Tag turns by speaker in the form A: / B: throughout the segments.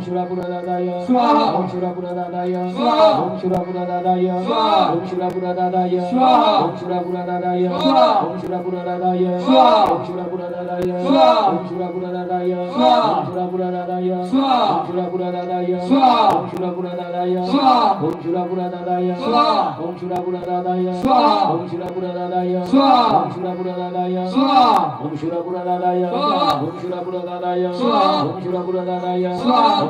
A: 옴슈라
B: 부라다다야 스와하 옴슈라 부라다다야 스와하 옴슈라
A: 부라다다야 스와하 옴슈라
B: 부라다다야 스와하 옴슈라 부라다다야 스와하 옴슈라
A: 부라다다야 스와하 옴슈라
B: 부라다다야 스와하 옴슈라 부라다다야 스와하 옴슈라
A: 부라다다야 스와하 옴슈라
B: 부라다다야 스와하 옴슈라 부라다다야 스와하 옴슈라
A: 부라다다야 스와하 옴슈라
B: 부라다다야 스와하 옴슈라 부라다다야 스와하
A: 옴슈라
B: 부라다다야 스와하 옴슈라 부라다다야 스와하 옴슈라 부라다다야 스와하 옴슈라 부라다다야 스와하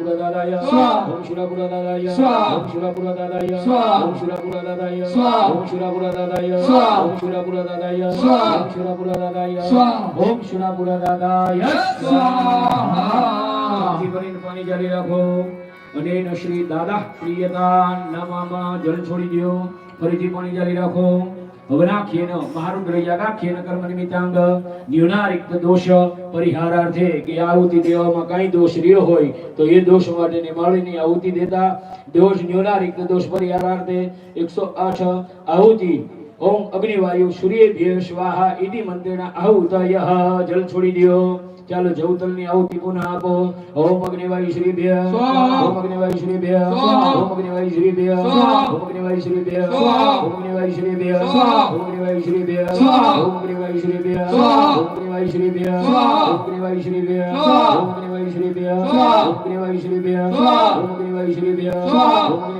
A: પુરાદાદાય
B: સ્વાહા ઓમ
A: શુરા
B: પુરાદાદાય સ્વાહા ઓમ શુરા પુરાદાદાય સ્વાહા ઓમ શુરા પુરાદાદાય સ્વાહા ઓમ શુરા જલ છોડી દો ફરીથી પાણી જારી રાખો હવે નાખીને મહારુદ્ર કર્મ નિમિત્તાંગ. ન્યુનારિક્ત દોષ પરિહારાર્થે કે આહુતિ દેવામાં કાંઈ દોષ રહ્યો હોય તો એ દોષ માટે નિમાળીની આહુતિ દેતા. દોષ ન્યુનારિક્ત દોષ પરિહારાર્થે એકસો આઠ આહુતિ. ઓમ અગ્નિવાયુ સૂર્ય સ્વાહા ઇતિ મંત્રેણ આહુતય જલ છોડી દ્યો. ચાલો જવતલની આવતી પુનઃ આપો ઓમ અગ્નિવાય શ્રીભ્ય
A: સ્વાહા.
B: ઓમ અગ્નિવાય શ્રીભ્ય
A: સ્વાહા.
B: ઓમ અગ્નિવાય શ્રીભ્ય
A: સ્વાહા.
B: ઓમ અગ્નિવાય શ્રીભ્ય
A: સ્વાહા.
B: ઓમ અગ્નિવાય શ્રીભ્ય
A: સ્વાહા.
B: ઓમ અગ્નિવાય શ્રીભ્ય
A: સ્વાહા.
B: ઓમ અગ્નિવાય શ્રીભ્ય
A: સ્વાહા.
B: ઓમ અગ્નિવાય શ્રીભ્ય
A: સ્વાહા.
B: ઓમ અગ્નિવાય શ્રીભ્ય
A: સ્વાહા.
B: ઓમ અગ્નિવાય શ્રીભ્ય
A: સ્વાહા.
B: ઓમ અગ્નિવાય શ્રીભ્ય
A: સ્વાહા.
B: ઓમ અગ્નિવાય શ્રીભ્ય
A: સ્વાહા.
B: ઓમ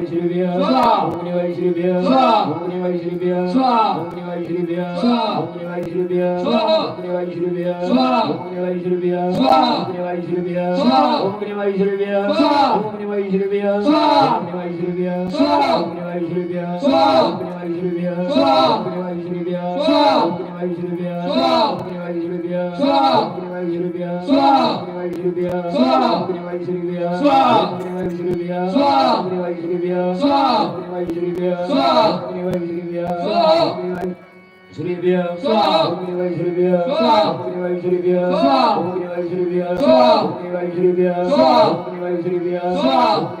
A: સ્વાહા.
B: ઓમ અગ્નિવાયુ શ્રીભ્ય
A: સ્વાહા.
B: ઓમ અગ્નિવાયુ શ્રીભ્ય
A: સ્વાહા.
B: ઓમ અગ્નિવાયુ શ્રીભ્ય
A: સ્વાહા.
B: ઓમ અગ્નિવાયુ શ્રીભ્ય
A: સ્વાહા.
B: ઓમ અગ્નિવાયુ શ્રીભ્ય
A: સ્વાહા.
B: ઓમ અગ્નિવાયુ શ્રીભ્ય
A: સ્વાહા.
B: ઓમ અગ્નિવાયુ શ્રીભ્ય
A: સ્વાહા.
B: ઓમ અગ્નિવાયુ શ્રીભ્ય
A: સ્વાહા.
B: ઓમ અગ્નિવાયુ શ્રીભ્ય
A: સ્વાહા.
B: ઓમ અગ્નિવાયુ શ્રીભ્ય
A: સ્વાહા.
B: ઓમ અગ્નિવાયુ શ્રીભ્ય
A: સ્વાહા.
B: ઓમ અગ્નિવાયુ શ્રીભ્ય
A: સ્વાહા.
B: ઓમ અગ્નિવાયુ શ્રીભ્ય
A: સ્વાહા.
B: ઓમ અગ્નિવાયુ શ્રીભ્ય
A: સ્વાહા.
B: ઓમ અગ્નિવાયુ શ્રીભ્ય
A: સ્વાહા.
B: ઓમ
A: 수아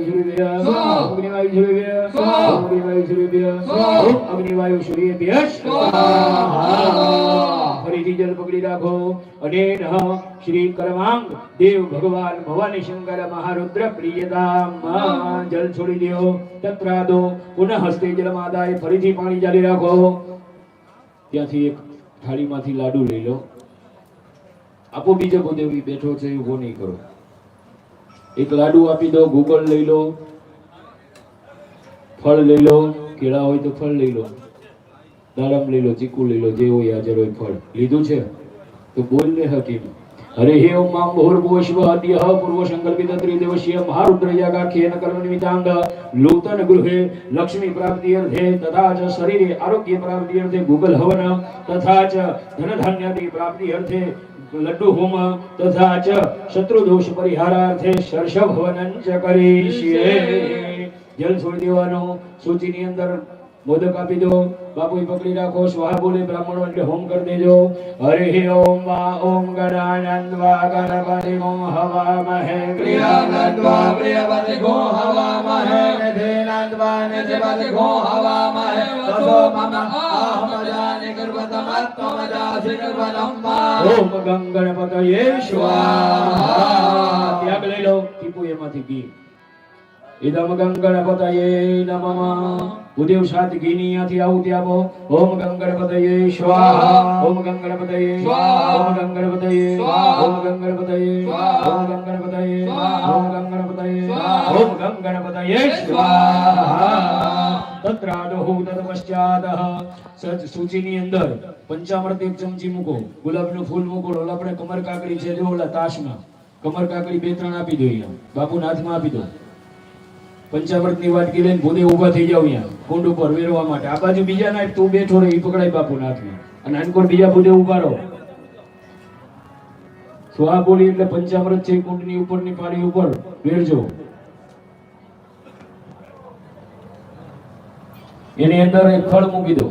B: ઓમ અગ્નિવાયુ સૂર્યેભ્ય
A: સ્વાહા.
B: ફરીથી જલ પકડી રાખો અને શ્રી કરવાંગ દેવ ભગવાન ભવાની શંકર મહારુદ્ર પ્રિયતામ જલ છોડી દો તત્રાદો પુનઃ હસ્તે જલમાદાય ફરીથી પાણી ચાલી રાખો ત્યાંથી એક થાળીમાંથી લાડુ લઈ લો આપો બીજો દેવી બેઠો છે એવું નહીં કરો એક લાડુ આપી દો, ગૂગલ લઈ લો, ફળ લઈ લો, કેળા હોય તો ફળ લઈ લો, દાડમ લઈ લો, ચીકુ લઈ લો, જે હોય હાજર હોય ફળ. લીધું છે? તો બોલ ને હકીમ. હરે હે ઓમ મામ ભૂર્ભુવ સ્વ અદ્યઃ પૂર્વ સંકલ્પિત ત્રિદેવસ્ય મહારુદ્ર યાગાખ્યેન કર્મ નિમિત્તાંગ. નૂતન ગૃહે લક્ષ્મી પ્રાપ્તિ અર્થે તથા ચ શરીરે આરોગ્ય પ્રાપ્તિ અર્થે ગુગલ હવન. તથા ચ ધન ધાન્યાદિ પ્રાપ્તિ અર્થે લડ્ડુ હોમ તથા ચ શત્રુ દોષ પરિહારાર્થે શર્ષભ હવનં ચ કરીષ્યે જલ છોડી દેવાનો સૂચિની અંદર મોદક આપી દો. બાપુ પકડી રાખો. સ્વાહ બોલે બ્રાહ્મણો એટલે હોમ કરી દેજો. હરે ઓમ વા ઓમ ગણાનંદ વા ગણપતિ ગો હવા મહે.
A: પ્રિયાનંદવા પ્રિયપતિ ગો હવા મહે. નિધિનંદ વા નિધિપતિ ગો હવા મહે. તસો મમ આહમજાનિ
B: ઓમ ગંગણપતયે સ્વાહા ત્યાગ લઈ લો ટીપુ એમાંથી ઘી ઇદમ ગંગણપતયે નમઃ ઉદેવ સાત ઘીની અહીંયાથી આહુતિ આપો ઓમ ગંગણપતયે સ્વાહા ઓમ ગંગણપતયે
A: સ્વાહા.
B: ઓમ ગંગણપતયે
A: સ્વાહા.
B: ઓમ ગંગણપતયે
A: સ્વાહા.
B: ઓમ ગંગણપતયે
A: સ્વાહા.
B: ઓમ ગંગણપતયે
A: સ્વાહા.
B: ઓમ ગંગણપતયે સ્વાહા તત્રાદહુ તત્પશ્ચાદહ સજ સૂચિની અંદર પંચામૃત એક ચમચી મૂકો ગુલાબનું ફૂલ મૂકો આપણે કમર કાકડી છે જો ઓલા તાશમાં કમર કાકડી બે ત્રણ આપી દો અહીંયા, બાપુના હાથમાં આપી દો। પંચામૃતની વાટકી લઈને ભૂદે ઊભા થઈ જાવ અહીંયા, કુંડ ઉપર વેરવા માટે. આ બાજુ બીજા ના તું બેઠો રહે, ઈ પકડાય બાપુના હાથમાં. અને અનકોર બીજા ભૂદે ઊભા રહો. આ બોલી એટલે પંચામૃત છે કુંડની ઉપરની પાડી ઉપર, વેરજો. એની અંદર એક ફળ મૂકી દો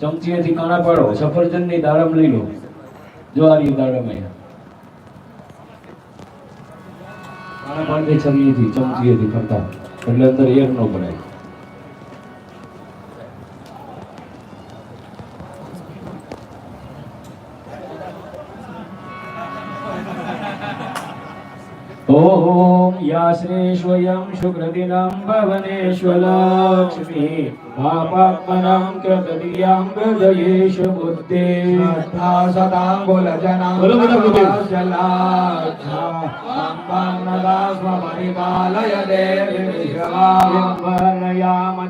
B: ચમચીએથી કાણા પાડો, સફરજનની દાડમ લઈ લો. જો આ રહી દાડમ કાણા પાડી દે છરીએથી ચમચીએથી ફરતા. એટલે અંદર એર ન ભરાય. ઓમ યાશ્રેષ્વયં શુક્રદિनं ભવનેશ્વલક્ષ્મી પાપાત્મનાં કૃતદિયાં હૃદયેશ બુદ્ધે
A: શ્રદ્ધા સદાંગુલજનાં
B: બોલો, બોલો, બોલો.
A: જલાક્ષા અંબાં નદા સ્વપરિપાલય દેવી વિશ્વામ
B: વર્ણયામ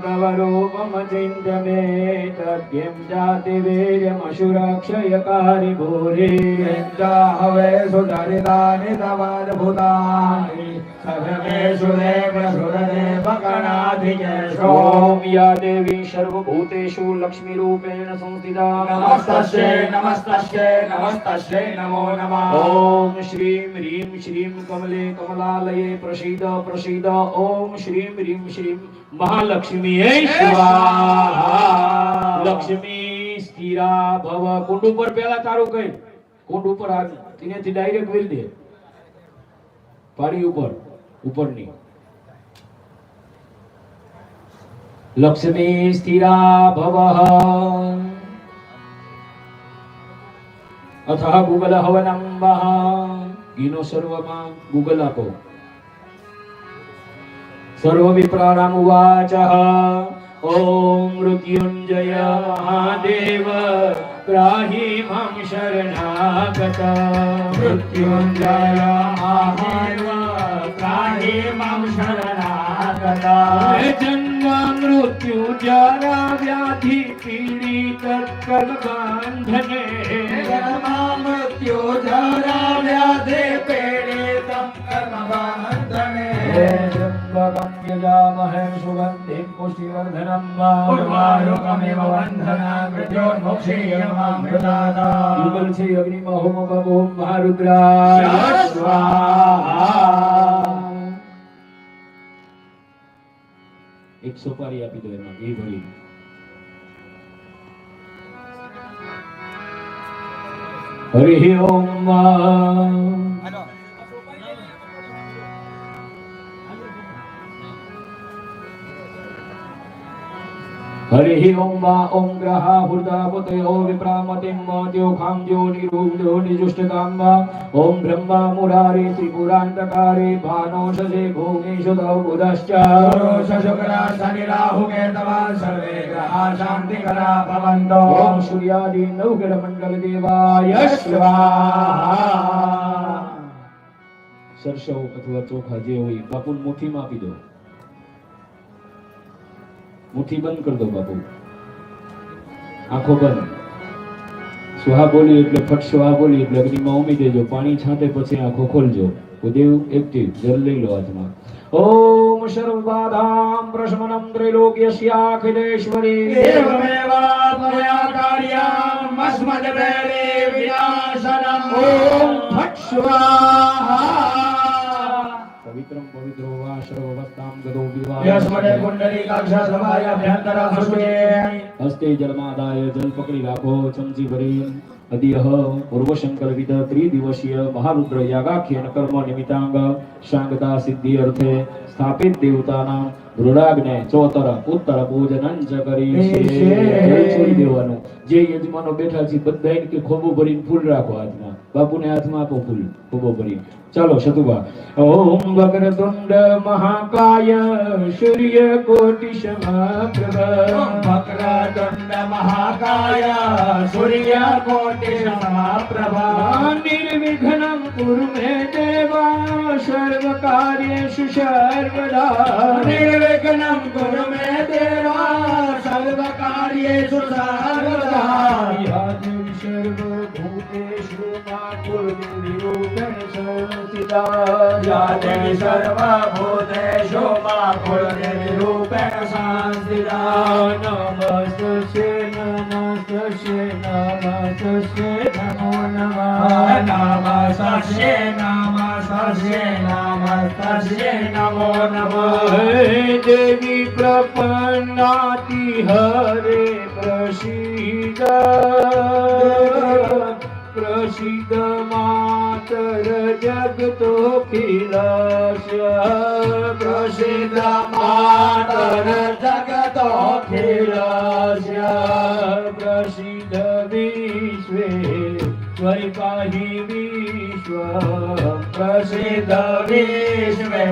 B: ઓમ યા દેવી સર્વભૂતેષુ લક્ષ્મીરૂપેણ સંસ્થિતા
A: નમસ્તસ્યે નમસ્તસ્યે નમસ્તસ્યે નમો નમઃ
B: ઓમ શ્રીમ હ્રીમ શ્રીમ કમલે કમલાલયે પ્રસીદ પ્રસીદ ઓમ શ્રીમ હ્રીમ શ્રીમ મહાલક્ષ્મીએ લક્ષ્મી સ્થિરા ભવ કુંડ ઉપર પહેલા તારું કઈ? કુંડ ઉપર આવી. તેનેથી ડાયરેક્ટ વેલ દે. પાડી ઉપર. ઉપરની લક્ષ્મી સ્થિરા ભવઃ અથઃ ગુગલ હવનમ વહ ઘીનો સર્વમાં ગુગલ આપો સર્વ વિપ્રાણામ ઉવાચ ઓમ મૃત્યુંજય મહાદેવ ત્રાહી મામ શરણાગત
A: મૃત્યુંજય મહાદેવ ત્રાહી મામ શરણાગત
B: જન્મ મૃત્યુ જરા વ્યાધિ પીડિત કર્મ બંધને
A: જન્મા મૃત્યુ જરા વ્યાધિ પીડિતં કર્મ બંધને
B: ત્રંબકં યજામહે સુગંધિં પુષ્ટિવર્ધનં
A: ઉર્વારુકમિવ બંધના મૃત્યોર્મુક્ષીયમામૃતાતા.
B: યુગલ છે અગ્નિમાં હોમ બાબુ સ્વાહા. એક સુપારી આપી દો એમાં ઘી ભરી. હરિ ઓમ હરિ ઓમ વા ઓમ ગ્રહા હૃદયપતયો વિપ્રામતિમ મત્યો ખામજો નિરૂપજો નિજુષ્ટકામ વા ઓમ બ્રહ્મા મુરારે ત્રિપુરાંતકારે ભાનો સજે ભૂમિ સુધ બુધશ્ચ
A: શુક્રા શનિ રાહુ કેતવા સર્વે ગ્રહા શાંતિકરા ભવન્તો
B: ઓમ સૂર્યાદિ નવગ્રહ મંડળ દેવાય સ્વાહા સરસવ અથવા ચોખા જે હોય બાપુ મુઠ્ઠીમાં આપી દો મુઠ્ઠી બંધ કરી દો બાપુ આંખો બંધ સુહા બોલી એટલે ફટ સુહા બોલી એટલે અગ્નિમાં ઉમી દેજો પાણી છાંટે પછી આંખો ખોલજો ઉદેવ એક્ટિવ જલ લઈ લો હાથમાં ઓમ સર્વબાધામ પ્રશમનમ ત્રૈલોક્યસ્યાખિલેશ્વરી
A: એવમેવાત્મયા કાર્યમ અસ્મદ્વેલે વિનાશનમ
B: ઓમ ફટ
A: સ્વાહા
B: પવિત્રમ પવિત્રો વા સર્વવસ્તામ ગદો
A: યસ્મદે
B: વિવાહ
A: કુંડલી કક્ષ સભાય અભ્યંતર સુષે
B: હસ્તે જલમાદાય જલ પકડી રાખો ચમચી ભરી અદ્યહ પૂર્વશંકર વિદ ત્રિદિવસીય મહારુદ્ર યાગાખ્યન કર્મ નિમિત્તાંગ શાંગતા સિદ્ધિ અર્થે સ્થાપિત દેવતાના દૃઢાગ્ને ચોતર ઉત્તર પૂજનં જ કરી છે જલ છોડી દેવાનું જે યજમાનો બેઠા છે બધાય કે ખોબો ભરીને ફૂલ રાખો હાથમાં બાપુને હાથમાં આપો ફૂલ ખોબો ભરીને ચાલો શતુભા ઓમ વક્રતુંડ મહાકાય સૂર્ય કોટિ સમપ્રભ
A: વક્રતુંડ મહાકાય સૂર્ય કોટિ સમપ્રભા
B: નિર્વિઘ્नं કુરુ મે દેવા સર્વ કાર્યેષુ સર્વદા
A: નિર્વિઘ્नं કુરુ મે દેવા સર્વ કાર્યેષુ સર્વદા
B: યાદિ સર્વભૂતેષુ મા કુરુ નિરૂપણ સંસ્થિતા
A: યાદેવી સર્વભૂતેષુ મા કુળદેવી રૂપેણ સંસ્થિતા
B: નમસ્તે નમસ્તે નમસ્તે નમો નમઃ
A: નમસ્તે નમસ્તે નમો નમઃ
B: દેવી પ્રપન્નાતિ હરે પ્રસિદ્ધ. પ્રસિદ્ધ માતર જગતો ખિલસ્ય
A: પ્રસિદ્ધ માતર જગતો
B: ખિલસ્ય પ્રસિદ્ધ વિશ્વે સ્વરી પાહી વિશ્વ.
A: પ્રસિદ્ધ વિશ્વે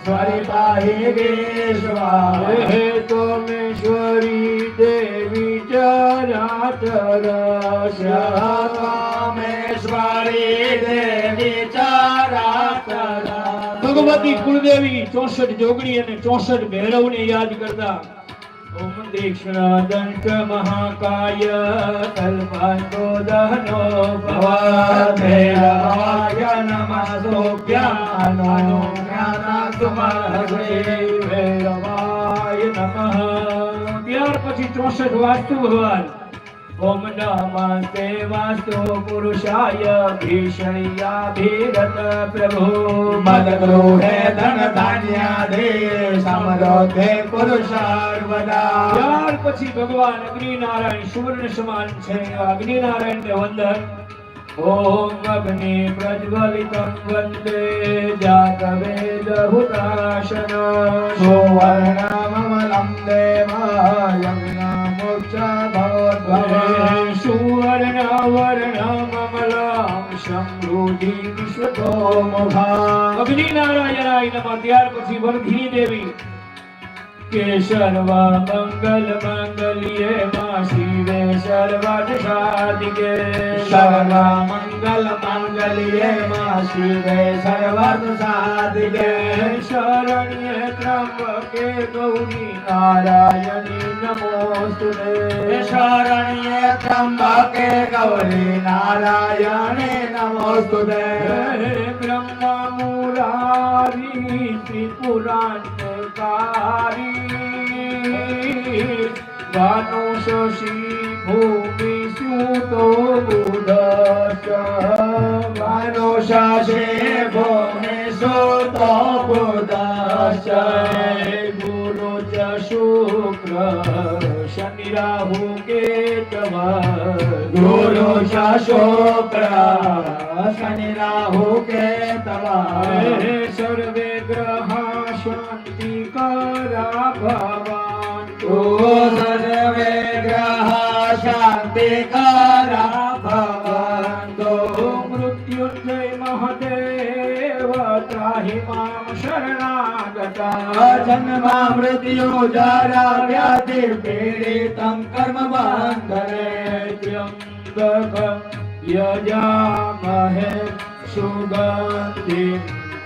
A: સ્વરિપાહી વિશ્વા
B: હે તમેશ્વરી દેવી ચરાચર
A: શ્યામેશ્વરી દેવી ચારાચરા
B: ભગવતી કુળદેવી ચોસઠ જોગણી અને ચોસઠ ભૈરવને યાદ કરતા મહાકાય કલ્પાંતો દહનો
A: ભવાભૈરવાય નમઃ સોભ્યાનો
B: ભૈરવાય નમઃ ત્યાર પછી ચોસઠ વાસ્તુ ભગવાન ઓમ નમસ્તે વાસ્તુ પુરુષાય ભીષણ્યાભિરત પ્રભુ
A: મદગૃહે ધન ધાન્યાદે પુરુષાર્વદા
B: ત્યાર પછી ભગવાન અગ્નિનારાયણ સુવર્ણ સમાન છે. અગ્નિનારાયણ ને વંદન. ઓમ અગ્નિ પ્રજ્વલિતમ વંદે જાત વેદ હુતાશન.
A: સુવર્ણમલમ દેવાયજ્ઞમુચ્ચ ભવદ્ભવ
B: સુવર્ણ વર્ણ મમલમ સમૃદ્ધિ વિશ્વતો
A: મુખા
B: અગ્નિનારાયણાય નમઃ. ત્યાર પછી વર્ધિની દેવી. કે સર્વ મંગલ મંગલ્યે મા શિવે સર્વાર્થ સાધિકે
A: સર્વ મંગલ માંગલ્યે મા શિવે સર્વર્થ સાધિકે
B: શરણ્ય ત્રંબકે ગૌરી નારાયણી નમોસ્તુતે
A: શરણ્ય ત્રંબકે ગૌરી નારાયણી નમોસ્તુતે
B: બ્રહ્મ મુરારી ત્રિપુરાંતકારી ભાનુ શશી ભૂમિ સ્યુતો બુધશ
A: માનો શાસે ભૂમિ સુતો બુદાશ
B: ગુરુ ચ શુક્ર શનિ રાહુ કેતવા
A: ગુરુ શુક્ર શનિ રાહુ કેતવા
B: હે સર્વે ગ્રહા કરા ભવાન
A: ઓ સર્વે ગ્રહ શાંતિ કરા ભવંતો
B: મૃત્યુંજય મહાદેવ ત્રાહી મામ શરણાગતા
A: જન્મ મૃત્યુ જરા વ્યાધિ પીડિતમ કર્મ
B: બંધરે યજામહે સુગંધિ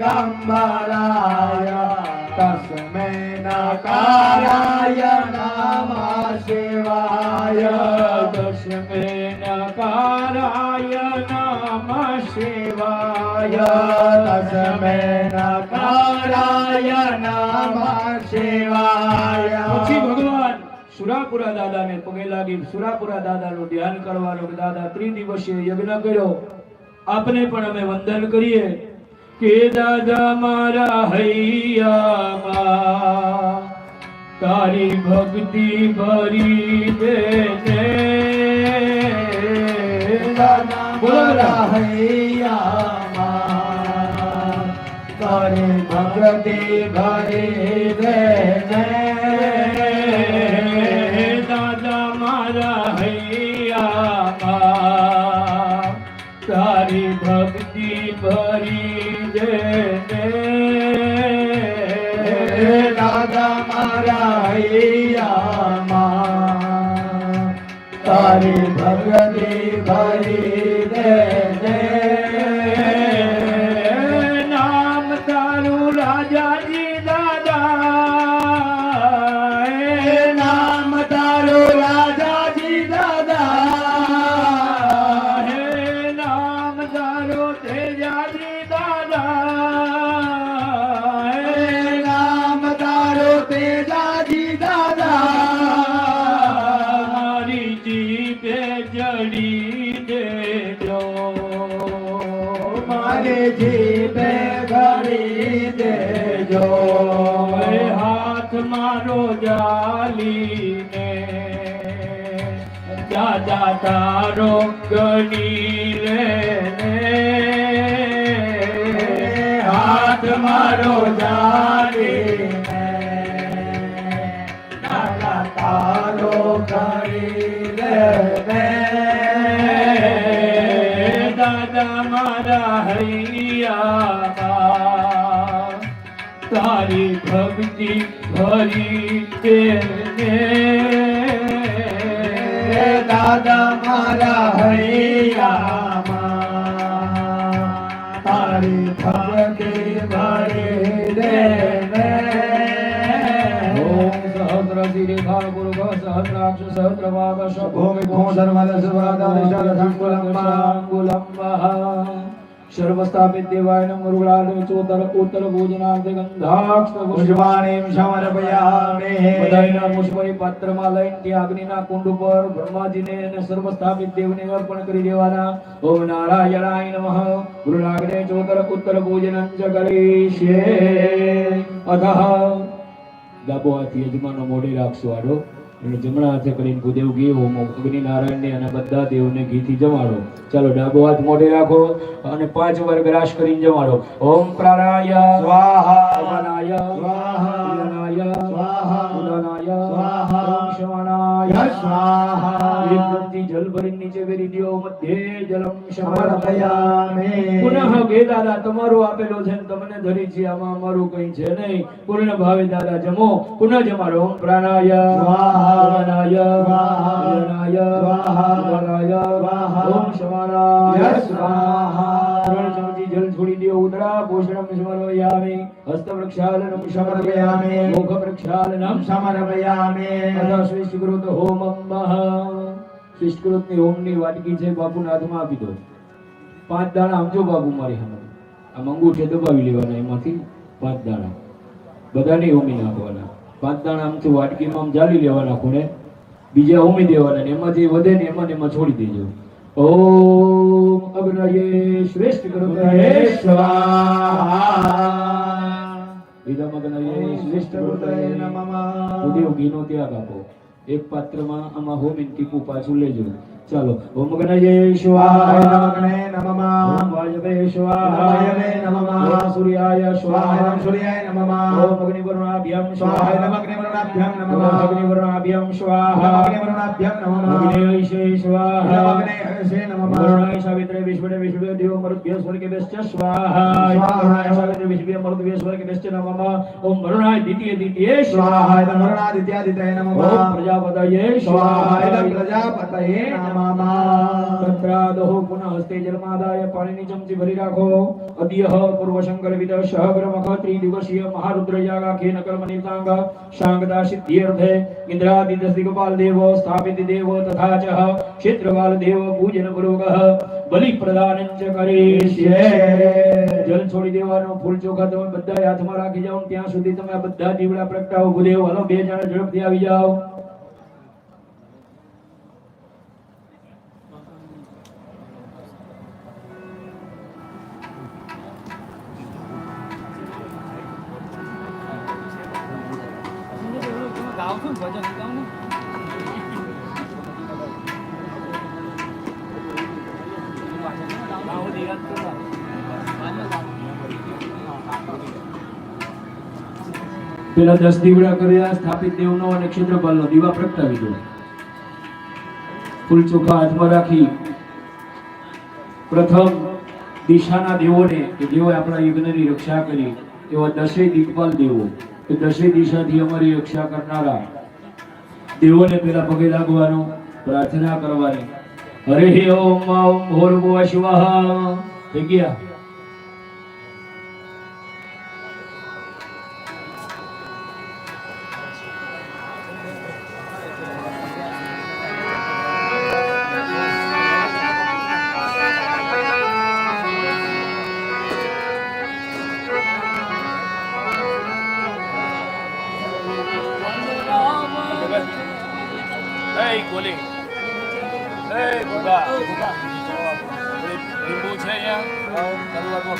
A: દિગંબરાય તસ્मै નકારાય નમઃ શિવાય
B: દશમે નકારાય નમ શિવાય
A: તસ્मै નકારાય નમઃ શિવાય
B: પછી ભગવાન સુરાપુરા દાદાને પગે લાગી સુરાપુરા દાદાનું ધ્યાન કરવાનું દાદા ત્રિદિવસીય યજ્ઞ કર્યો. આપને પણ અમે વંદન કરીએ કે દાદા મારા હૈયામાં તારી ભક્તિ ભરી દે ને
A: દાદા મારા. હૈયામાં તારી ભક્તિ ભરી દે
B: જડી દેજો
A: મારે જીભે ઘડી દેજો.
B: હાથ મારો જાલીને. દાદા તારો ગણી લે
A: હાથ મારો જાડીને દાદા તારો ઘડી દે
B: દાદા મારા હૈયામાં તારી ભક્તિ ભરી દેને
A: દાદા મારા હૈયામાં તારી ભક્તિ ભરી દે
B: સહસ્રવાગશ
A: ભૂમિ ભૂ સર્વદ
B: સર્વાધારિશાંગુલંબઃ સર્વસ્થાપિત દેવાય નમઃ મૃગળાલય ચોતર ઉત્તર ભોજનાર્થે ગંધાક્ષ
A: પુષ્પાણીમ સમર્પયામિ
B: બધાયના પુષ્પની પાત્રમાં લઈને ત્યાં અગ્નિના કુંડ ઉપર બ્રહ્માજીને અને સર્વસ્થાપિત દેવને અર્પણ કરી દેવાના ઓમ નારાયણાય નમઃ ગૃહાગ્ને ચોતર ઉત્તર ભોજનં ચ કરીષ્યે અધઃ ડાબો હાથ યજમાનો મોઢે રાખશો આડો. અને જમણા હાથે કરીને ભૂદેવ ઘી હોમ અગ્નિનારાયણને અને બધા દેવને ઘીથી જમાડો. ચાલો ડાબો હાથ મોઢે રાખો અને પાંચ વાર ગ્રાસ કરીને જમાડો. ઓમ પ્રાણાય
A: સ્વાહા
B: અપાનાય
A: સ્વાહા
B: ઉદાનાય
A: સ્વાહા
B: ઉદાનાય
A: સ્વાહા. સ્વાહા.
B: એક ગ્રંથિ જલ ભરી નીચે વેરી દ્યો મધ્યે જલમ
A: સમર્પયામિ
B: પુનઃ ગે દાદા તમારો આપેલો છે ને તમને ધરી છે આમાં અમારું કઈ છે નહીં. પૂર્ણ ભાવે દાદા જમો. પુનઃ જમાડો. પ્રાણાય.
A: સ્વાહા.
B: ઉદાનાય
A: સ્વાહા.
B: ઉદાનાય
A: સ્વાહા.
B: ઓમ
A: સ્વાહા.
B: ત્રણ જલ છોડી દો ઉદરા પોષણમ સ્મરયામે હસ્ત પ્રક્ષાલનમ સમર્પયામે મુખ પ્રક્ષાલનમ
A: સમર્પયામે
B: તથા શ્રેષ્ઠકૃત હોમમ હોમની વાટકી છે બાપુના હાથમાં આપી દો. પાંચ દાણા આમજો બાપુ મારી આ આમ અંગૂઠે દબાવી લેવાના એમાંથી પાંચ દાણા. બધાને હોમી નાખવાના. પાંચ દાણા આમથી વાટકીમાં આમ જાળી લેવાના ખૂણે. બીજા હોમી દેવાના ને એમાંથી વધે ને એમાં ને એમાં છોડી દેજો. ઓમ અગ્નયે શ્રેષ્ઠ કૃતયે
A: સ્વાહા
B: વિધમ અગ્નયે શ્રેષ્ઠ
A: કૃતયે નમઃ
B: ઉદેવ ઘીનો ત્યાગ આપો એક પાત્રમાં આમાં હોમીન ટીપું પાછું લેજો ચાલો ઓમ અગ્નયે
A: સ્વાહાય
B: સ્વાહા
A: નમગ્ને નમઃ.
B: ઓમ વાયવે સ્વાહા
A: વાયવે નમઃ.
B: ઓમ સૂર્યાય
A: સ્વાહાય
B: સ્વાહા
A: નમઃ. સૂર્યાય નમઃ.
B: ઓમ અગ્નિવરુણાભ્યામ
A: સ્વાહાય
B: સ્વાહા
A: નમગ્ને વરુણાભ્યામ
B: ઓમ
A: નમઃ.
B: અગ્નિવરુણાભ્યામ સ્વાહા
A: નમગ્ને વરુણાભ્યામ નમઃ
B: અગ્નેયશે સ્વાહા
A: નમગ્ને હશે નમઃ
B: વરુણાય સાવિત્રે વિશ્વને વિશ્વે દેવો મરુદ્ભ્ય સ્વર્ગેભ્યશ્ચ સ્વાહા
A: સ્વાહા.
B: સાવિત્રે વિશ્વે મરુદ્ભ્ય સ્વર્ગેભ્યશ્ચ નમઃ ઓમ વરુણાય દ્વિતીય દ્વિતીય
A: સ્વાહાય
B: દેવો તથા ચ દેવ પૂજન પૂર્વક બલિ પ્રદાન ચ કરીષ્યે જલ છોડી દેવાનો ફૂલ ચોખા તમે બધા હાથમાં રાખી જાઓ ત્યાં સુધી તમે બધા દીવડા પ્રગટાવો ભૂદેવ બે જણા ઝડપથી આવી જાઓ પેલા દસ દીવડા કર્યા, સ્થાપિત દેવનો અને ક્ષેત્રપાલનો દીવા પ્રગટાવી દો ફૂલ ચોખા હાથમાં રાખી પ્રથમ દિશાના દેવોને, કે જેઓએ આપણા યજ્ઞની રક્ષા કરી, એવા દસેય દિગ્પાલ દેવો. કે દસેય દિશાથી અમારી રક્ષા કરનારા દેવોને પેલા પગે લાગવાનું, પ્રાર્થના કરવાની. હરે ઓમ ઓમ ભોર્ભુવ શિવાહ. થઈ ગયા.
C: Hey, ગોલી. Hey, ભૂગા. લીંબુ છે અહીંયા. તલવારમાં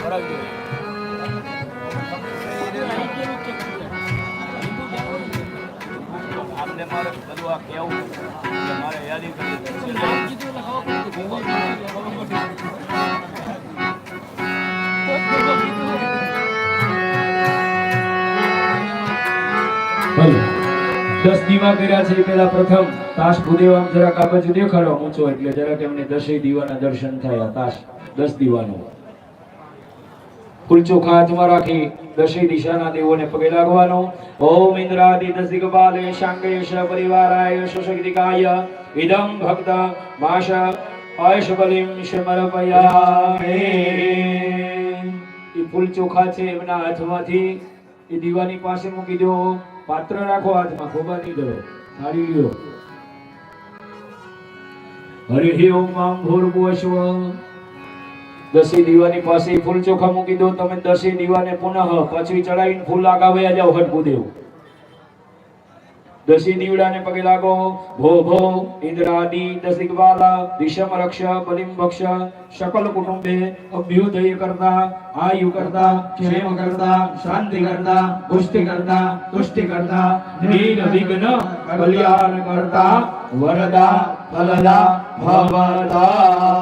C: આપને મારે બધું આ કહેવું કે મારે યાદી કરી
B: દસ દીવા કર્યા છે પેલા પ્રથમ. તાશ ભૂદેવ આમ જરાક આ બાજુ દેખાડો ઊંચો એટલે જરાક એમને દસેય દીવાના દર્શન થયા. તાશ, દસ દીવાનો. ફૂલ ચોખા હાથમાં રાખી દશેય દિશાના દેવોને પગે લાગવાનો. ઓમ ઇન્દ્રાદિ દશિગપાલે શાંગેશ પરિવારાય સુશક્તિકાય ઇદમ ભક્ત માશા આયુષ બલિમ સમર્પયામિ એ ફૂલ ચોખા છે એમના હાથમાંથી એ દીવાની પાસે મૂકી દો. પાત્ર રાખો હાથમાં ખોબા નહીં કરો. થાળી લ્યો. હરિ ઓમ આમ ભૂર્ભુવસ્વ દસી દીવાની પાસે ફૂલ ચોખા મૂકી દો. તમે દસી દીવાને પુનઃ પછી ચડાવીને ફૂલ લાગાવ્યા જાઓ હટકુદેવ દસી દીવડાને પગે લાગો. ભો ભો ઇન્દ્રાદિ દસિકવાલા દિશમ રક્ષ બલિમ ભક્ષ સકલ કુટુંબે અભ્યુદય કરતા, આયુ કરતા,
A: ક્ષેમ કરતા, શાંતિ કરતા, પુષ્ટિ કરતા, તુષ્ટિ કરતા
B: નિર્વિઘ્ન વિઘ્ન કલ્યાણ કરતા, વરદા, ફલદા ભવતા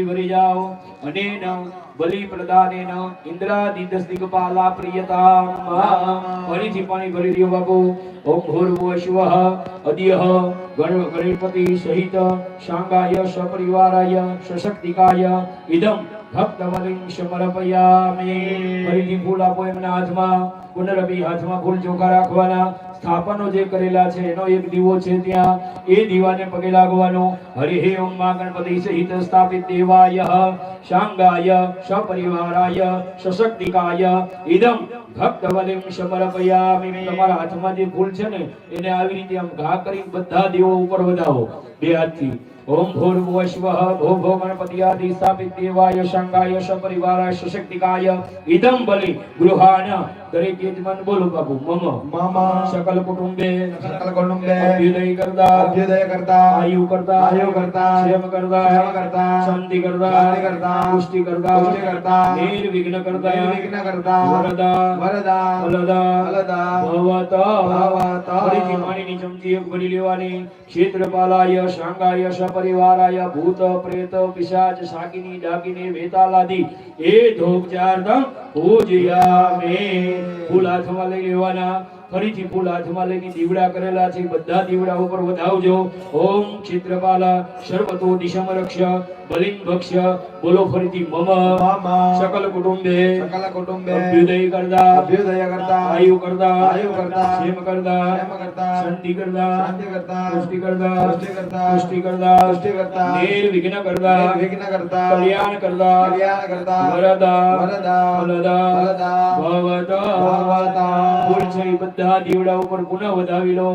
B: ભરી જાઓ. અનેન બલિ પ્રદાનેન ઇન્દ્રાદિ દસ્તિકપાલા પ્રિયતામ ફરીથી પાણી ભરી દો બાપુ ઓમ ભૂર્ભુવ સ્વઃ અદ્યઃ ગણ ગણપતિ સહિત શાંગાય સપરિવારાય સશક્તિકાય ઇદમ ભક્તવલિં સમર્પયામિ ફરીથી ફૂલ આપો એમના હાથમાં, પુનરભી હાથમાં ફૂલ ચોખા રાખવાના. સ્થાપનો જે કરેલા છે, એનો એક દીવો છે ત્યાં. એ દીવાને પગે લાગવાનો. હરિ ઓમ મા ગણપતિ સહિત સ્થાપિત દેવાય. શાંગાય, સપરિવારાય, સશક્તિકાય. ઇદમ ભક્તવલિમ સમર્પયામિ તમારા હાથમાં જે ફૂલ છે ને, એને આવી રીતે આમ ઘા કરી બધા દેવો ઉપર વધાવો. બે હાથથી. ભો ભો ગણપતિ આદિ સ્થાપિત દેવાય શંકાય સપરિવારાય સશક્તિકાય ઇદમ બલિ ગૃહાન દરેક યજમાન બોલો બાપુ મમ.
A: મામા.
B: સકલ કુટુંબે
A: સકલ કુટુંબે
B: અભ્યુદય કરતા
A: અભ્યુદય કરતા
B: આયુ કરતા
A: આયુ કરતા
B: ક્ષેમ કરતા
A: ક્ષેમ કરતા
B: શાંતિ કરતા
A: શાંતિ કરતા
B: પુષ્ટિ કરતા
A: પુષ્ટિ કરતા
B: નિર્વિઘ્ન કરતા
A: નિર્વિઘ્ન કરતા
B: વરદા
A: વરદા
B: ફલદા
A: ફલદા
B: ભવત
A: ભવતા.
B: ફરીથી પાણીની ચમચી એક ભરી લેવાની ક્ષેત્રપાલાય શાંગાય સપરિવારાય ભૂત પ્રેત પિશાચ શાકિની ડાકિની વેતાલાદી એ ધોપચાર્થમ પૂજયામે. ફૂલ હાથમાં લઈ લેવાના. ફરીથી ફૂલ હાથમાં લઈને દીવડા કરેલા છે. બધા દીવડા ઉપર વધાવજો. ઓમ ક્ષેત્રપાલા. સર્વતો દિશામાં રક્ષ. બલિન ભક્ષ્ય બોલો ફરીથી મમ
A: મમ
B: સકલ કુટુંબે
A: સકલ કુટુંબે
B: અભ્યુદય કરતા
A: અભ્યુદય કરતા
B: આયુ કરતા
A: આયુ કરતા
B: ક્ષેમ કરતા
A: ક્ષેમ કરતા
B: શાંતિ કરતા
A: શાંતિ કરતા
B: પુષ્ટિ કરતા
A: પુષ્ટિ કરતા
B: પુષ્ટિ કરતા
A: પુષ્ટિ કરતા
B: નિર્વિઘ્ન કરતા
A: નિર્વિઘ્ન કરતા
B: કલ્યાણ કરતા
A: કલ્યાણ કરતા
B: વરદા
A: વરદા
B: ફલદા
A: ફલદા
B: ભવતા
A: ભવતા.
B: ફૂલ છે બધા દીવડા ઉપર પુનઃ વધાવી લો.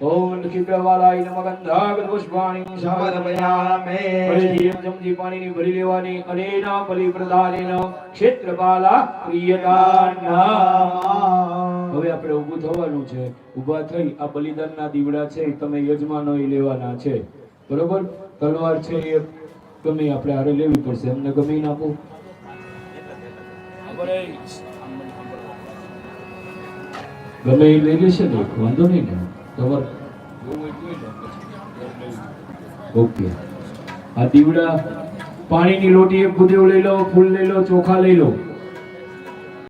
B: ઓમ નક્ષત્રવાલાય નમઃ ગંધાગત પુષ્પાણી
A: સમર્પયામે
B: ફરીથી એક ભરી લેવાની અનેના બલિ ક્ષેત્રપાલા પ્રિયદાના હવે આપણે ઊભું થવાનું છે. ઊભા થઈ આ બલિદાનના દીવડા છે તમે યજમાનો લેવાના છે. બરોબર? તલવાર છે એ ગમે આપણે હારે લેવી પડશે. એમને ગમે નાખો. ગમે એ લઈ લેશે ને વાંધો નહીં ને.
C: પછી.
B: ઓકે આ દીવડા પાણીની લોટી એક ગુદેવ લઈ લો, ફૂલ લઈ લો, ચોખા લઈ લો